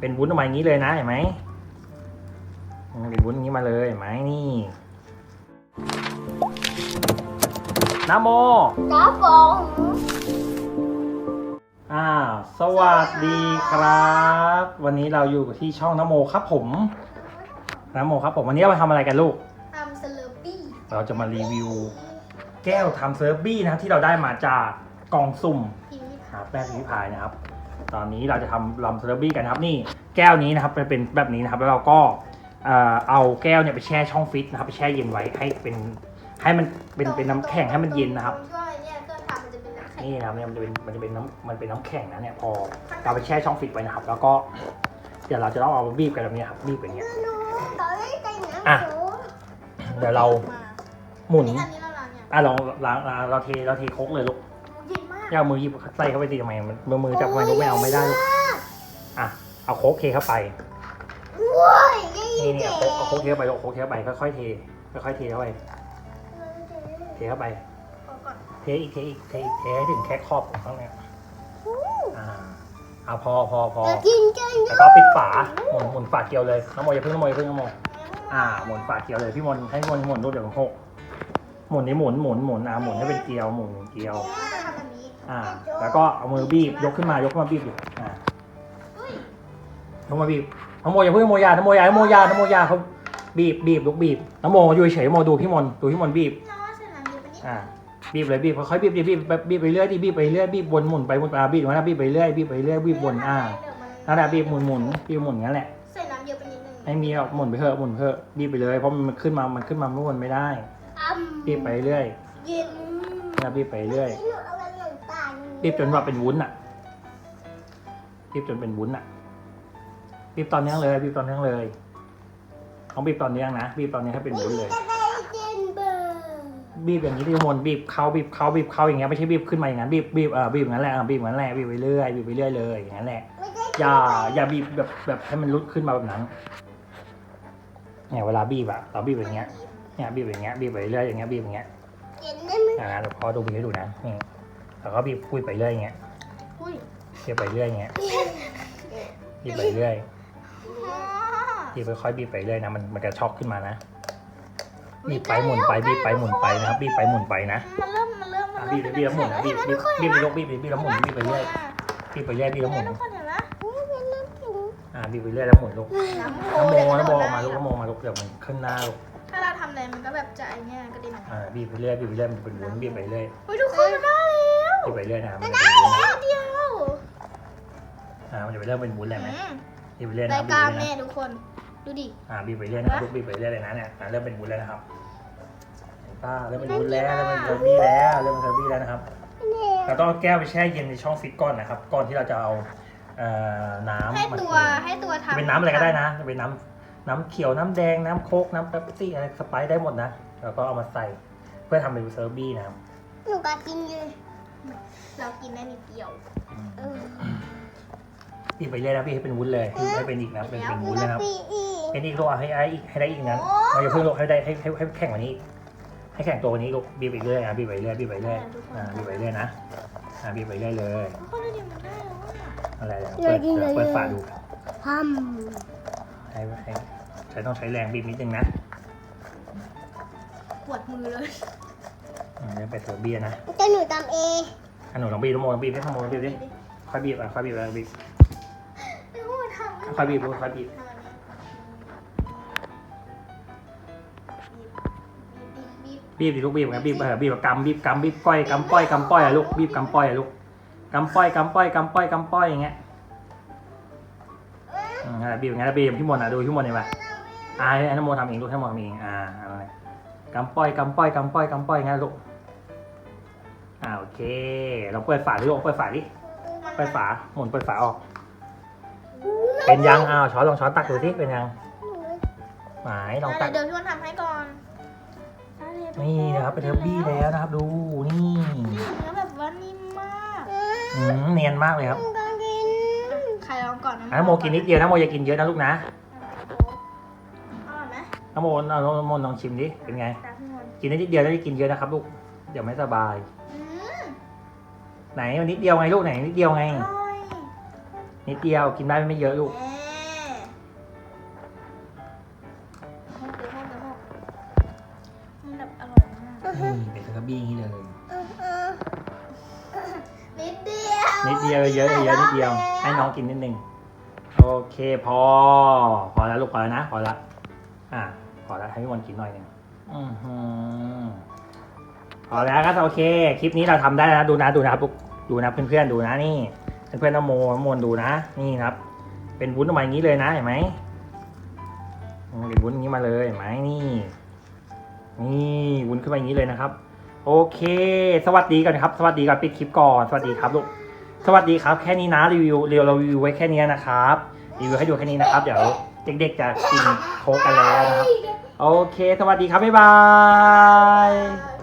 เป็นวุ้นออกมาอย่างนี้เลยนะเห็นไหมอืมเป็นวุ้นอย่างนี้มาเลยเห็นไหมนี่นะโมน้าฟองอ่า สวัสดีครับ วันนี้เราอยู่ที่ช่องนโมครับผมนโมครับผมวันนี้เรามาทำอะไรกันลูกทำสเลอร์ปี้เราจะมารีวิว แก้วทำเซอร์ฟบี้นะครับที่เราได้มาจากกล่องสุ่มพิมพ์หาแป้งพิมพ์พายนะครับ ตอนนี้เราจะทำลำเซอร์ฟบี้กันนะครับนี่แก้วนี้นะครับเป็นเป็นแบบนี้นะครับแล้วเราก็เอ่อเอาแก้วเนี่ยไปแช่ช่องฟิตนะครับไปแช่เย็นไว้ให้เป็นให้มันเป็นเป็นน้ำแข็งให้มันเย็นนะครับตงช่วงเนี่ยเครื่องทำมันจะเป็นน้ำแข็งนี่นะครับเนี่ยมันจะเป็นมันจะเป็นน้ำมันเป็นน้ำแข็งนะเนี่ยพอเราไปแช่ช่องฟิตไว้นะครับ แล้วก็เดี๋ยวเราจะต้องเอามาบีบกันแบบนี้ครับบีบอย่างเงี้ยหนูต่อได้แต่งน้ำอะหนูเดี๋ยวเราหมุนอันนี้เราล้างเนี่ยอะลองล้างอะเราเทเราเทโคกเลยลูก เย็นมากอย่ามือหยิบใส่เข้าไปตีทำไมมันมือมือจับไมลูกไม่เอาไม่ได้ลูกอะเอาโคกเทเข้าไปว้ยนี่เนี่เจ๋เอาโคกเคกเทเข้าไปเอาโคกเทเข้าไปค่อยๆเทค่อยๆเทเข้าไปเทเข้าไปเทอีกเทอีกเทอีกเทให้ถึงแค่ขอบของข้างในอ่าเอาพอพอพอแล้วก็ปิดฝาหมุนหมุนฝาเกลียวเลยน้ำโมอย่าเพิ่งน้ำโมอย่าเพิ่งน้ำโมอ่าหมุนฝาเกลียวเลยพี่มนให้มนหมุนรูปเดี๋ยวมันหกหมุนนี่หมุนหมุนหมุนอ่าหมุนให้เป็นเกลียวหมุนเกลียว อ่า แล้วก็เอามือบีบยกขึ้นมายกขึ้นมาบีบอยู่อ่าเฮ้ยน้ำโมบีบน้ำโมอย่าเพิ่งน้ำโมอยาน้ำโมอยาน้ำโมอยาน้ำโมอยาเขาบีบบีบลูกบีบน้ำโมอยู่เฉยๆน้ำโมดูพี่มนต์ดูพี่มนต์บีบน้องใส่น้ำเยอะไปนิดอ่าบีบเลยบีบค่อยๆบีบดิบีบแบบบีบไปเรื่อยดิบีบไปเรื่อยบีบวนหมุนไปหมุนมาบีบมาบีบไปเรื่อยบีบไปเรื่อยบีบวนอ่าเดี๋ยวมันนั่นแหละบีบหมุนหมุนบีบหมุนงั้นแหละใส่น้ำเยอะไปนิดนึงไม่มีหรอกหมุนไปเถอะหมุนไปเถอะบีบไปเลยเพราะมันขึ้นมามันขึ้นมาไม่วนไม่ได้อ้ำบีบไปเรื่อยเย็นนะบีบไปเรื่อย บีบจนว่าเป็นวุ้นอะบีบจนเป็นวุ้นอะบีบตอนนี้เลยบีบตอนนี้เลยต้องบีบตอนนี้นะบีบตอนนี้ให้เป็นวุ้นเลยจะได้เย็นเบอร์บีบอย่างนี้ที่มนบีบเข้าบีบเข้าบีบเข้าอย่างเงี้ยไม่ใช่บีบขึ้นมาอย่างนั้นบีบบีบเอ่อบีบอย่างนั้นแหละอะบีบอย่างนั้นแหละบีบไปเรื่อยบีบไปเรื่อยเลยอย่างนั้นแหละไม่ได้อย่าอย่าบีบแบบแบบให้มันรุดขึ้นมาแบบนั้นเนี่ยเวลาบีบอะเราบีบอย่างเงี้ยเนี่ยบีบอย่างเงี้ยบีบไปเรื่อยอย่างเงี้ยบีบอย่างเงี้ยเย็นได้ไหมอ่าเดี๋ยวพอดูบีบให้ดูนะนี่ แล้วก็บีบคุยไปเรื่อยอย่างเงี้ยอุ้ยบีบไปเรื่อยอย่างเงี้ยบีบไปเรื่อยบีบค่อยๆบีบไปเรื่อยนะมันมันจะช็อกขึ้นมานะบีบไปหมุนไปบีบไปหมุนไปนะครับบีบไปหมุนไปนะมันเริ่มมันเริ่มมันอะเริ่บีมบบีบแล้วหมุนนะบีบบีบบีบไปยกบีบบีบแล้วหมุนบีบไปเรื่อยบีบไปเรื่อยบีบแล้วหมุนทุกคนเห็นไหมอ่าบีบไปเรื่อยแล้วหมุนลูกน้ำน้ำโมน้ำโมออกมาลูกน้ำโมมาลูกเดี๋ยวมันขึ้นหน้าลูกถ้าเราทำอะไรมันก็แบบจะไอเนี้ยกระเด็นออกมาอ่าบีบไปเรื่อยบีบไปเรื่อยมันเป็นวุ้นบีบไปเรื่อยเฮ้ยทุกคนมันได้ แล้วบีบไปเรื่อยนะครับมันได้จะเป็นวุ้นแล้วเดียวอ่ามันจะไปเริ่มเป็นวุ้นเลยไหมอืมบีบไปเรื่อยนะรายบีบการไปเรื่แม่อยนะทุกคน ดูดิ อ่าบีบไปเรื่อยนะครับลูกบีบไปเรื่อยเลยนะเนี่ยอ่าเริ่มเป็นวุ้นแล้วนะครับเห็นป้าเริ่มเป็นวุ้นแล้วเริ่มเป็นเซอร์บี้แล้วเริ่มเป็นเซอร์บี้แล้วนะครับเราต้องเอาแก้วไปแช่เย็นในช่องฟิตก่อนนะครับก่อนที่เราจะเอาเอ่อน้ำให้มาตัวเทให้ตัวจะทำเป็นน้ำอะไรก็ได้นะจะเป็นน้ำน้ำเขียวน้ำแดงน้ำโค้กน้ำเป๊ปซี่อะไรสไปซ์ได้หมดนะ แล้วก็เอามาใส่เพื่อทำเป็นเซอร์บี้นะครับหนูก็กินเลย เรากินได้นิดเดียวเออพี่ไปเรื่อยนะพี่ให้เป็นวุ้นเลยพี่ให้เป็นอีกนะเป็นเป็นวุ้นเลยนะครับเป็นอีกลูกอะให้ไอ้อีกให้ได้อีกนะเราอย่าเพิ่งลูกให้ได้ให้ให้ให้แข่งกวันนี้อีกให้แข่งตัววันนี้ลูกบีบไปเรื่อยอะบีบไปเรื่อยบีบไปเรื่อยอ่าบีบไปเรื่อยนะอ่าบีบไปเรื่อยเลยทุกคนดูดิมันได้แล้วอะอะไรอะเปิดเปิดเปิดฝาดูพัมให้ให้ใช้ต้องใช้แรงบีบนิดนึงนะปวดมือเลยอืม เดี๋ยวไปเถอะเบียร์นะจะหนูทำเองอะหนูลองบีบลองบีบดิลองบีบดิค่อยบีบอะค่อยบีบอะบีบไม่พูดทำค่อยบีบลูกค่อยบีบบีบบีบบีบดิลูกบีบไงบีบเออบีบแบบกำบีบกำบีบก้อยกำป้อยกำป้อยอะลูกบีบกำป้อยอะลูกกำป้อยกำป้อยกำป้อยกำป้อยอย่างเงี้ยอืมนั่นแหละบีบอย่างเงี้ยแล้วบีบพี่มนต์อะดูพี่มนต์เห็นปะอ่าให้น้ำโมทำเองลูกให้น้ำโมทำเองอ่าอะไรกำป้อยกำป้อยกำป้อยกำป้อยอย่างเงี้ยลูก อ่าโอเค เราเปิดฝาดิลูกเปิดฝาดิเปิดฝาหมุนเปิดฝาออก เป็นยังอ้าวช้อนลองช้อนตักดูสิเป็นยังหมายลองตักเดี๋ยวพี่วันทำให้ก่อนได้เลยนี่นะครับเป็นเทอร์บี้แล้วนะครับ ดูนี่เนื้อแบบว่านิ่มมากอืมเนียนมากเลยครับใครลองก่อนอะน้ำโมกินนิดเดียวนะโมอย่ากินเยอะนะลูกนะอร่อยไหมน้ำโมเอาน้ำโมลองชิมดิ เป็นไงตามพี่มนต์กินได้นิดเดียวแล้วจะกินเยอะนะครับลูก เดี๋ยวไม่สบายอืม ไหนมันนิดเดียวไงลูกไหนนิดเดียวไง นิดเดียวกินได้ไม่เยอะลูกนี่เป็นกระบี้นี่เลย นิดเดียวนิดเดียวเยอะเยอะนิดเดียว ให้น้องกินนิดนึงโอเคพอ พอแล้วลูกพอแล้วนะพอแล้วอ่าพอแล้วให้พี่บอลกินหน่อยหนึ่งอือหื พอาแล้วครับโอเค คลิปนี้เราทำได้แล้วนะดูนะดูนะครับดูนะเพื่อนๆดูนะนี่เพื่อนๆน้ำโมน้ำมนดูนะนี่นะครับ เป็นวุ้นออกมาอย่างนี้เลยนะเห็นไหมอืมเป็นวุ้นอย่างนี้มาเลยเห็นไหมนี่ นี่วุ้นขึ้นมาอย่างนี้เลยนะครับ โอเค สวัสดีก่อนครับ สวัสดีก่อนปิดคลิปก่อนสวัสดีครับลูกสวัสดีครับแค่นี้นะรีวิวเรียวเรารีวิวไว้แค่นี้นะครับรีวิวให้ดูแค่นี้นะครับ เดี๋ยวเด็กๆจะกินโค้กกันแล้วนะครับ โอเค สวัสดีครับบ๊ายบาย